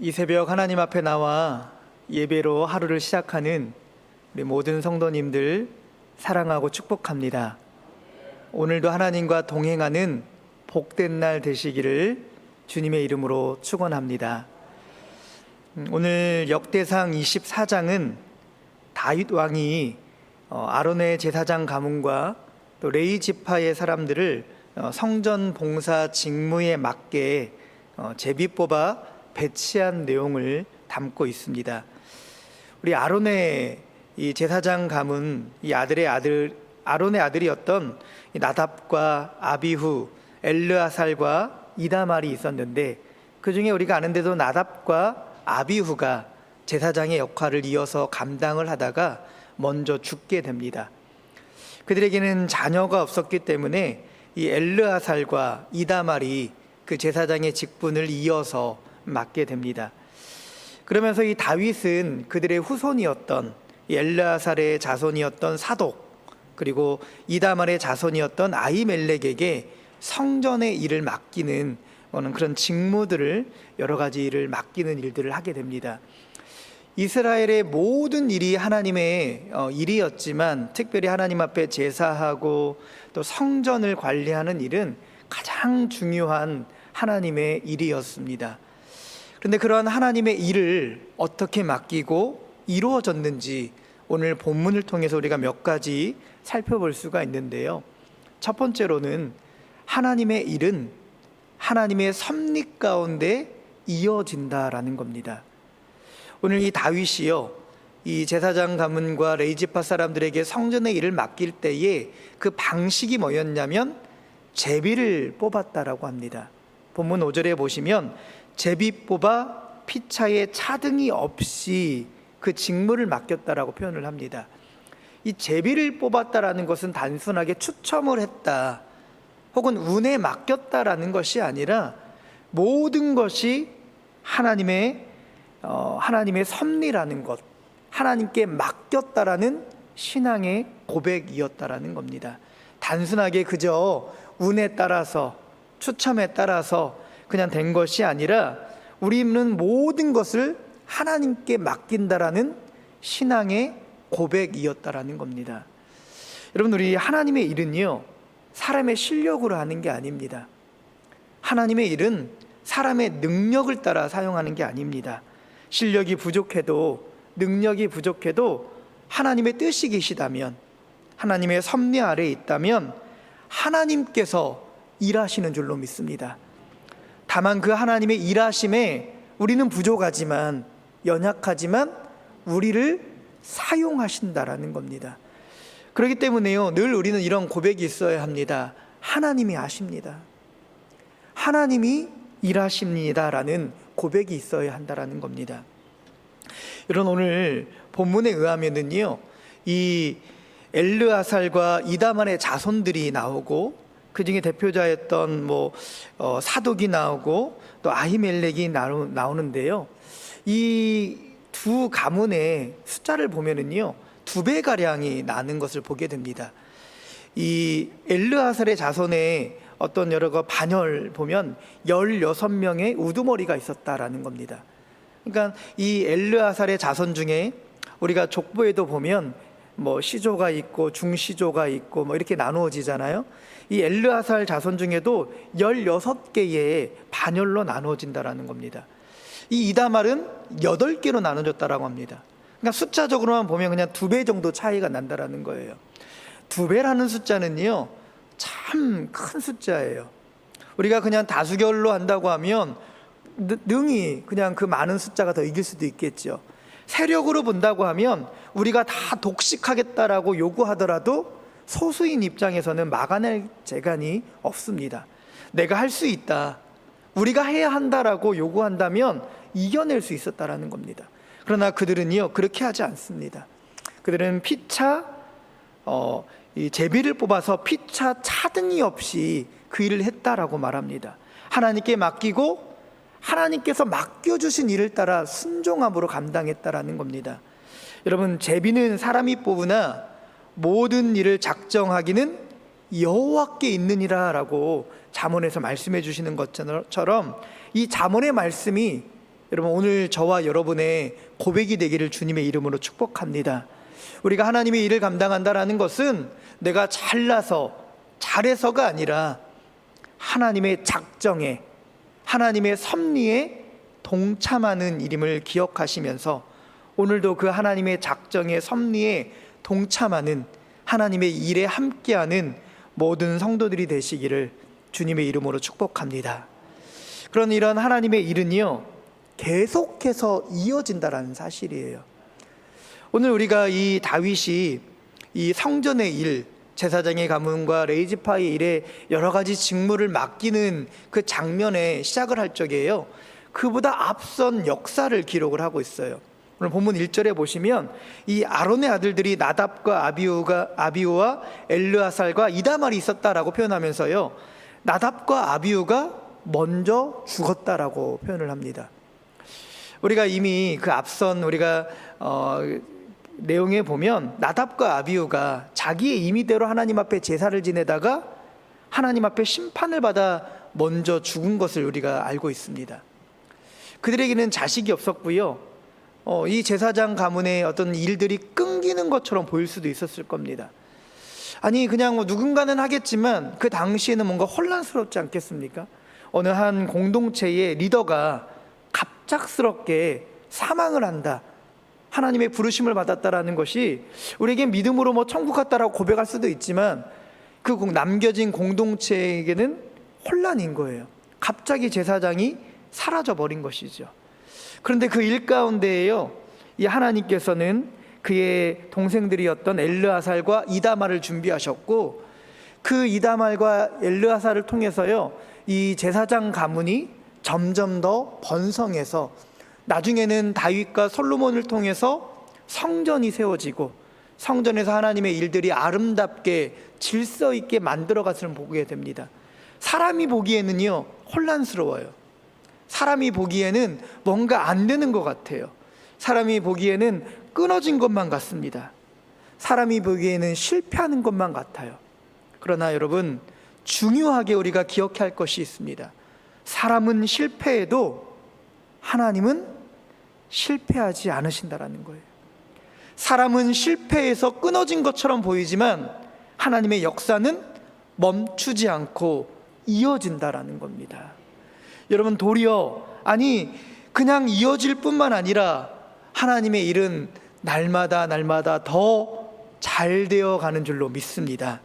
이 새벽 하나님 앞에 나와 예배로 하루를 시작하는 우리 모든 성도님들 사랑하고 축복합니다. 오늘도 하나님과 동행하는 복된 날 되시기를 주님의 이름으로 축원합니다. 음, 오늘 역대상 24장은 다윗 왕이 어, 아론의 제사장 가문과 또 레이 지파의 사람들을 어, 성전 봉사 직무에 맞게 어, 제비 뽑아 배치한 내용을 담고 있습니다. 우리 아론의 이 제사장 가문 이 아들의 아들 아론의 아들이었던 이 나답과 아비후, 엘르아살과 이다말이 있었는데 그 중에 우리가 아는데도 나답과 아비후가 제사장의 역할을 이어서 감당을 하다가 먼저 죽게 됩니다. 그들에게는 자녀가 없었기 때문에 이 엘르아살과 이다말이 그 제사장의 직분을 이어서 맡게 됩니다. 그러면서 이 다윗은 그들의 후손이었던 이 엘르아살의 자손이었던 사독 그리고 이다말의 자손이었던 아이멜렉에게 성전의 일을 맡기는 그런 직무들을 여러 가지 일을 맡기는 일들을 하게 됩니다. 이스라엘의 모든 일이 하나님의 어, 일이었지만 특별히 하나님 앞에 제사하고 또 성전을 관리하는 일은 가장 중요한 하나님의 일이었습니다. 그런데 그러한 하나님의 일을 어떻게 맡기고 이루어졌는지 오늘 본문을 통해서 우리가 몇 가지 살펴볼 수가 있는데요. 첫 번째로는 하나님의 일은 하나님의 섭리 가운데 이어진다라는 겁니다. 오늘 이 다윗이요, 이 제사장 가문과 레이지파 사람들에게 성전의 일을 맡길 때에 그 방식이 뭐였냐면 제비를 뽑았다라고 합니다. 본문 5절에 보시면 제비 뽑아 피차에 차등이 없이 그 직무를 맡겼다라고 표현을 합니다. 이 제비를 뽑았다라는 것은 단순하게 추첨을 했다 혹은 운에 맡겼다라는 것이 아니라 모든 것이 하나님의 어, 하나님의 섭리라는 것, 하나님께 맡겼다라는 신앙의 고백이었다라는 겁니다. 단순하게 그저 운에 따라서 추첨에 따라서 그냥 된 것이 아니라 우리는 모든 것을 하나님께 맡긴다라는 신앙의 고백이었다라는 겁니다. 여러분 우리 하나님의 일은요 사람의 실력으로 하는 게 아닙니다. 하나님의 일은 사람의 능력을 따라 사용하는 게 아닙니다. 실력이 부족해도 능력이 부족해도 하나님의 뜻이 계시다면 하나님의 섭리 아래 있다면 하나님께서 일하시는 줄로 믿습니다. 다만 그 하나님의 일하심에 우리는 부족하지만 연약하지만 우리를 사용하신다라는 겁니다. 그렇기 때문에요. 늘 우리는 이런 고백이 있어야 합니다. 하나님이 아십니다. 하나님이 일하십니다라는 고백이 있어야 한다라는 겁니다. 이런 오늘 본문에 의하면은요. 이 엘르아살과 이다만의 자손들이 나오고 그 중에 대표자였던 뭐 어, 사독이 나오고 또 아히멜렉이 나오, 나오는데요. 이 두 가문의 숫자를 보면은요. 두 배 가량이 나는 것을 보게 됩니다. 이 엘르아살의 자손의 어떤 여러 거 반열 보면 16명의 우두머리가 있었다라는 겁니다. 그러니까 이 엘르아살의 자손 중에 우리가 족보에도 보면 뭐 시조가 있고 중시조가 있고 뭐 이렇게 나누어지잖아요. 이 엘르아살 자손 중에도 16개의 반열로 나누어진다라는 겁니다. 이 이다말은 8개로 나눠졌다라고 합니다. 그러니까 숫자적으로만 보면 그냥 두 배 정도 차이가 난다라는 거예요. 두 배라는 숫자는요, 참 큰 숫자예요. 우리가 그냥 다수결로 한다고 하면 능히 그냥 그 많은 숫자가 더 이길 수도 있겠죠. 세력으로 본다고 하면 우리가 다 독식하겠다라고 요구하더라도 소수인 입장에서는 막아낼 재간이 없습니다. 내가 할 수 있다. 우리가 해야 한다라고 요구한다면 이겨낼 수 있었다라는 겁니다. 그러나 그들은요 그렇게 하지 않습니다. 그들은 피차 어, 이 제비를 뽑아서 피차 차등이 없이 그 일을 했다라고 말합니다. 하나님께 맡기고 하나님께서 맡겨주신 일을 따라 순종함으로 감당했다라는 겁니다. 여러분 제비는 사람이 뽑으나 모든 일을 작정하기는 여호와께 있느니라라고 잠언에서 말씀해 주시는 것처럼 이 잠언의 말씀이 여러분 오늘 저와 여러분의 고백이 되기를 주님의 이름으로 축복합니다. 우리가 하나님의 일을 감당한다라는 것은 내가 잘나서 잘해서가 아니라 하나님의 작정에 하나님의 섭리에 동참하는 일임을 기억하시면서 오늘도 그 하나님의 작정의 섭리에 동참하는 하나님의 일에 함께하는 모든 성도들이 되시기를 주님의 이름으로 축복합니다. 그런 이런 하나님의 일은요 계속해서 이어진다라는 사실이에요. 오늘 우리가 이 다윗이 이 성전의 일, 제사장의 가문과 레이지파의 일에 여러 가지 직무를 맡기는 그 장면에 시작을 할 적이에요. 그보다 앞선 역사를 기록을 하고 있어요. 오늘 본문 1절에 보시면 이 아론의 아들들이 나답과 아비우가 아비우와 엘르아살과 이다말이 있었다라고 표현하면서요. 나답과 아비우가 먼저 죽었다라고 표현을 합니다. 우리가 이미 그 앞선 우리가 어, 내용에 보면 나답과 아비우가 자기의 임의대로 하나님 앞에 제사를 지내다가 하나님 앞에 심판을 받아 먼저 죽은 것을 우리가 알고 있습니다. 그들에게는 자식이 없었고요. 어, 이 제사장 가문의 어떤 일들이 끊기는 것처럼 보일 수도 있었을 겁니다. 아니 그냥 뭐 누군가는 하겠지만 그 당시에는 뭔가 혼란스럽지 않겠습니까? 어느 한 공동체의 리더가 갑작스럽게 사망을 한다. 하나님의 부르심을 받았다라는 것이 우리에게 믿음으로 뭐 천국 갔다라고 고백할 수도 있지만 그 남겨진 공동체에게는 혼란인 거예요. 갑자기 제사장이 사라져 버린 것이죠. 그런데 그 일 가운데에요. 이 하나님께서는 그의 동생들이었던 엘르아살과 이다말을 준비하셨고 그 이다말과 엘르아살을 통해서요. 이 제사장 가문이 점점 더 번성해서 나중에는 다윗과 솔로몬을 통해서 성전이 세워지고 성전에서 하나님의 일들이 아름답게 질서 있게 만들어 갔을 보게 됩니다. 사람이 보기에는요 혼란스러워요. 사람이 보기에는 뭔가 안 되는 것 같아요. 사람이 보기에는 끊어진 것만 같습니다. 사람이 보기에는 실패하는 것만 같아요. 그러나 여러분 중요하게 우리가 기억해야 할 것이 있습니다. 사람은 실패해도 하나님은 실패하지 않으신다라는 거예요. 사람은 실패해서 끊어진 것처럼 보이지만 하나님의 역사는 멈추지 않고 이어진다라는 겁니다. 여러분 도리어 아니 그냥 이어질 뿐만 아니라 하나님의 일은 날마다 날마다 더 잘 되어 가는 줄로 믿습니다.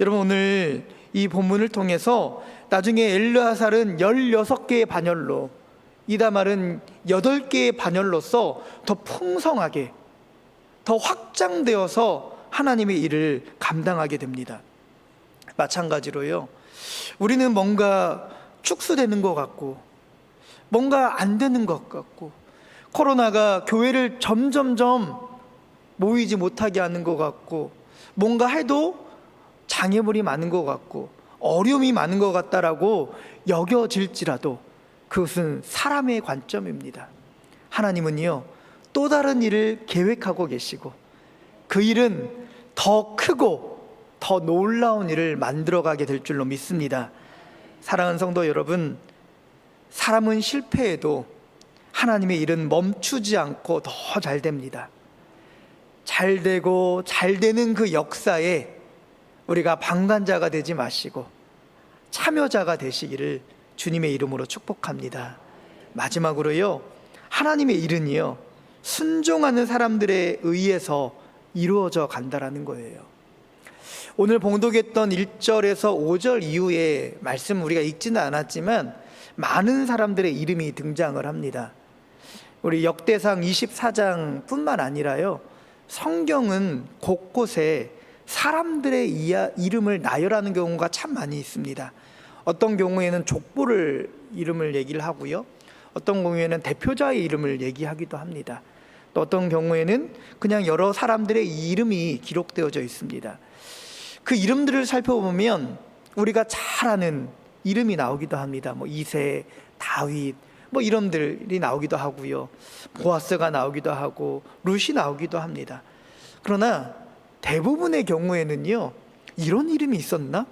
여러분 오늘 이 본문을 통해서 나중에 엘르아살은 16개의 반열로 이다말은 8개의 반열로서 더 풍성하게 더 확장되어서 하나님의 일을 감당하게 됩니다. 마찬가지로요. 우리는 뭔가 축소되는 것 같고 뭔가 안 되는 것 같고 코로나가 교회를 점점점 모이지 못하게 하는 것 같고 뭔가 해도 장애물이 많은 것 같고 어려움이 많은 것 같다라고 여겨질지라도 그것은 사람의 관점입니다. 하나님은요 또 다른 일을 계획하고 계시고 그 일은 더 크고 더 놀라운 일을 만들어가게 될 줄로 믿습니다. 사랑하는 성도 여러분, 사람은 실패해도 하나님의 일은 멈추지 않고 더 잘 됩니다. 잘 되고 잘 되는 그 역사에 우리가 방관자가 되지 마시고 참여자가 되시기를 주님의 이름으로 축복합니다. 마지막으로요, 하나님의 일은요, 순종하는 사람들에 의해서 이루어져 간다라는 거예요. 오늘 봉독했던 1절에서 5절 이후에 말씀 우리가 읽지는 않았지만 많은 사람들의 이름이 등장을 합니다. 우리 역대상 24장 뿐만 아니라요. 성경은 곳곳에 사람들의 이름을 나열하는 경우가 참 많이 있습니다. 어떤 경우에는 족보를 이름을 얘기를 하고요. 어떤 경우에는 대표자의 이름을 얘기하기도 합니다. 또 어떤 경우에는 그냥 여러 사람들의 이름이 기록되어져 있습니다. 그 이름들을 살펴보면 우리가 잘 아는 이름이 나오기도 합니다. 뭐 이세, 다윗, 뭐 이름들이 나오기도 하고요. 보아스가 나오기도 하고 룻이 나오기도 합니다. 그러나 대부분의 경우에는요, 이런 이름이 있었나?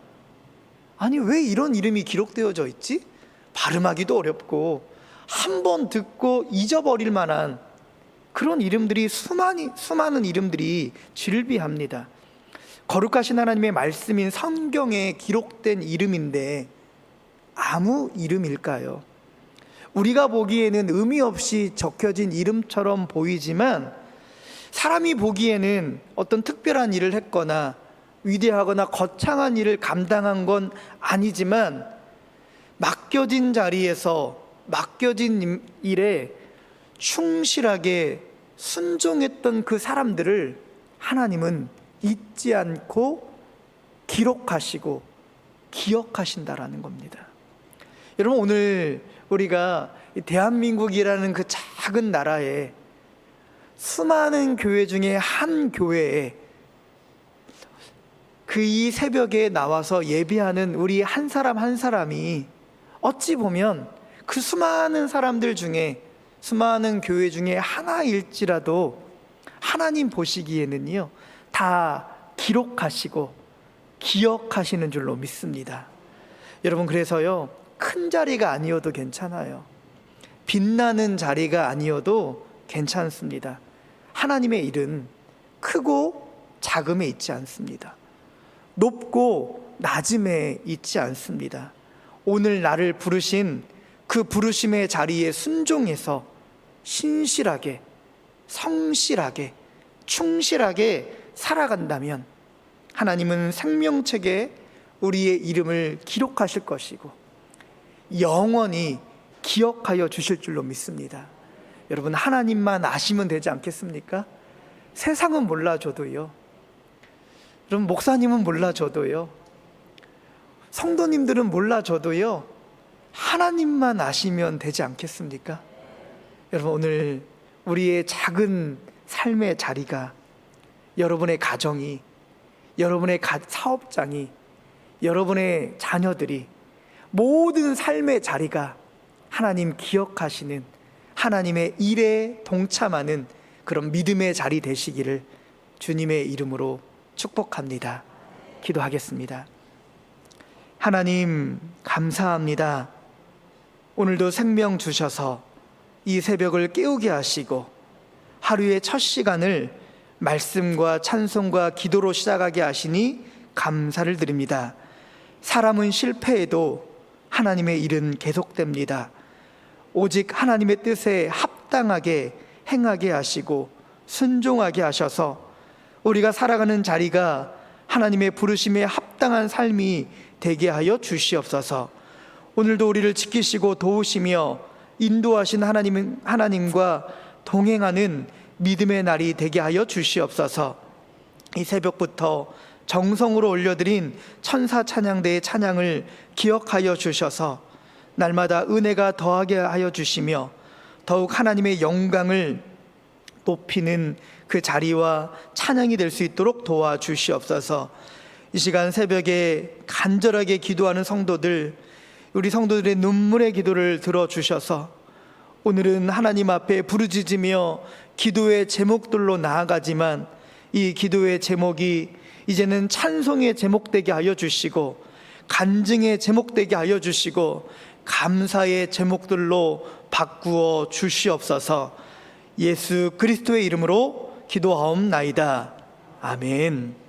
아니, 왜 이런 이름이 기록되어져 있지? 발음하기도 어렵고, 한 번 듣고 잊어버릴 만한 그런 이름들이 수많이, 수많은 이름들이 질비합니다. 거룩하신 하나님의 말씀인 성경에 기록된 이름인데, 아무 이름일까요? 우리가 보기에는 의미 없이 적혀진 이름처럼 보이지만 사람이 보기에는 어떤 특별한 일을 했거나 위대하거나 거창한 일을 감당한 건 아니지만 맡겨진 자리에서 맡겨진 일에 충실하게 순종했던 그 사람들을 하나님은 잊지 않고 기록하시고 기억하신다라는 겁니다. 여러분 오늘 우리가 이 대한민국이라는 그 작은 나라에 수많은 교회 중에 한 교회에 그 이 새벽에 나와서 예배하는 우리 한 사람 한 사람이 어찌 보면 그 수많은 사람들 중에 수많은 교회 중에 하나일지라도 하나님 보시기에는요 다 기록하시고 기억하시는 줄로 믿습니다. 여러분 그래서요 큰 자리가 아니어도 괜찮아요. 빛나는 자리가 아니어도 괜찮습니다. 하나님의 일은 크고 작음에 있지 않습니다. 높고 낮음에 있지 않습니다. 오늘 나를 부르신 그 부르심의 자리에 순종해서 신실하게, 성실하게, 충실하게 살아간다면 하나님은 생명책에 우리의 이름을 기록하실 것이고 영원히 기억하여 주실 줄로 믿습니다. 여러분 하나님만 아시면 되지 않겠습니까? 세상은 몰라줘도요. 여러분 목사님은 몰라줘도요. 성도님들은 몰라줘도요. 하나님만 아시면 되지 않겠습니까? 여러분 오늘 우리의 작은 삶의 자리가 여러분의 가정이 여러분의 가- 사업장이 여러분의 자녀들이 모든 삶의 자리가 하나님 기억하시는 하나님의 일에 동참하는 그런 믿음의 자리 되시기를 주님의 이름으로 축복합니다. 기도하겠습니다. 하나님, 감사합니다. 오늘도 생명 주셔서 이 새벽을 깨우게 하시고 하루의 첫 시간을 말씀과 찬송과 기도로 시작하게 하시니 감사를 드립니다. 사람은 실패해도 하나님의 일은 계속됩니다. 오직 하나님의 뜻에 합당하게 행하게 하시고 순종하게 하셔서 우리가 살아가는 자리가 하나님의 부르심에 합당한 삶이 되게 하여 주시옵소서. 오늘도 우리를 지키시고 도우시며 인도하신 하나님 하나님과 동행하는 믿음의 날이 되게 하여 주시옵소서. 이 새벽부터 정성으로 올려드린 천사 찬양대의 찬양을 기억하여 주셔서 날마다 은혜가 더하게 하여 주시며 더욱 하나님의 영광을 높이는 그 자리와 찬양이 될 수 있도록 도와 주시옵소서. 이 시간 새벽에 간절하게 기도하는 성도들, 우리 성도들의 눈물의 기도를 들어 주셔서 오늘은 하나님 앞에 부르짖으며 기도의 제목들로 나아가지만 이 기도의 제목이 이제는 찬송의 제목 되게 하여 주시고 간증의 제목 되게 하여 주시고 감사의 제목들로 바꾸어 주시옵소서 예수 그리스도의 이름으로 기도하옵나이다. 아멘.